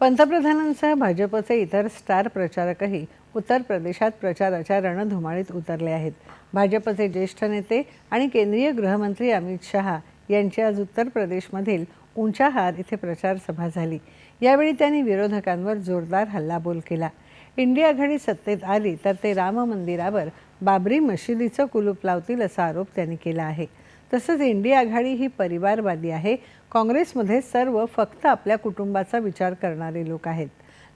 पंतप्रधानांसह भाजपचे इतर स्टार प्रचारकही उत्तर प्रदेशात प्रचाराच्या रणधुमाळीत उतरले आहेत. भाजपचे ज्येष्ठ नेते आणि केंद्रीय गृहमंत्री अमित शहा यांची आज उत्तर प्रदेशमधील उंचाहार इथे प्रचार सभा झाली. यावेळी त्यांनी विरोधकांवर जोरदार हल्लाबोल केला. इंडिया आघाडी सत्तेत आली तर ते राम मंदिरावर बाबरी मशिदीचं कुलूप लावतील असा आरोप त्यांनी केला आहे. तसंच इंडिया आघाडी ही परिवारवादी आहे. काँग्रेसमध्ये सर्व फक्त आपल्या कुटुंबाचा विचार करणारे लोक आहेत.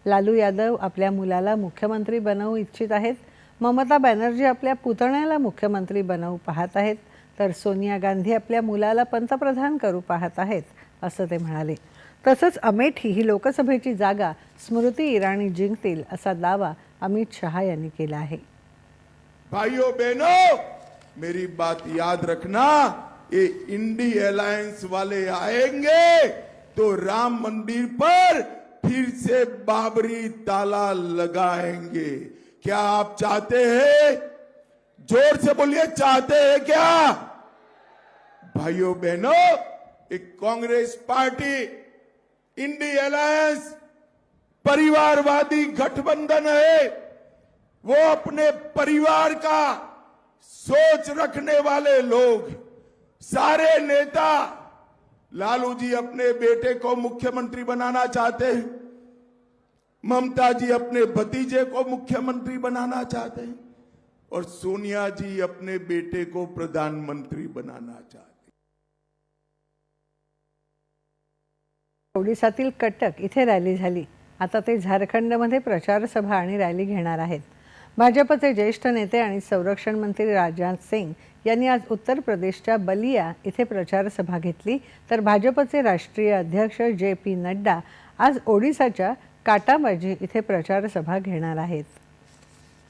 लालू यादव आपल्या मुलाला मुख्यमंत्री बनवू इच्छित आहेत. ममता बॅनर्जी आपल्या पुतण्याला मुख्यमंत्री बनवू पाहत आहेत. तर सोनिया गांधी आपल्या मुलाला पंतप्रधान करू पाहत आहेत असं ते म्हणाले. तसंच अमेठी ही लोकसभेची जागा स्मृती इराणी जिंकतील असा दावा अमित शहा यांनी केला आहे. भाईओ बहनों! मेरी बात याद रखना, ये इंडी अलायंस वाले आएँगे तो राम मंदिर पर फिर से बाबरी ताला लगाएँगे। क्या आप चाहते हैं? ज़ोर से बोलिए, चाहते हैं क्या? भाइयों बहनों, एक कांग्रेस पार्टी, इंडी अलायंस परिवारवादी गठबंधन है, वो अपने परिवार का सोच रखने वाले लोग सारे नेता लालू जी अपने बेटे को मुख्यमंत्री बनाना चाहते हैं। ममता जी अपने भतीजे को मुख्यमंत्री बनाना चाहते हैं। और सोनिया जी अपने बेटे को प्रधानमंत्री बनाना चाहते ओडिशातील ओडिसातील कटक इथे रॅली झाली. आता ते झारखंडमध्ये प्रचार सभा आणि रॅली घेणार आहेत. भाजपचे ज्येष्ठ नेते आणि संरक्षण मंत्री राजनाथ सिंग यांनी आज उत्तर प्रदेशच्या बलिया इथे प्रचारसभा घेतली. तर भाजपचे राष्ट्रीय अध्यक्ष जे पी नड्डा आज ओडिसाच्या काटाबाजी इथे प्रचारसभा घेणार आहेत.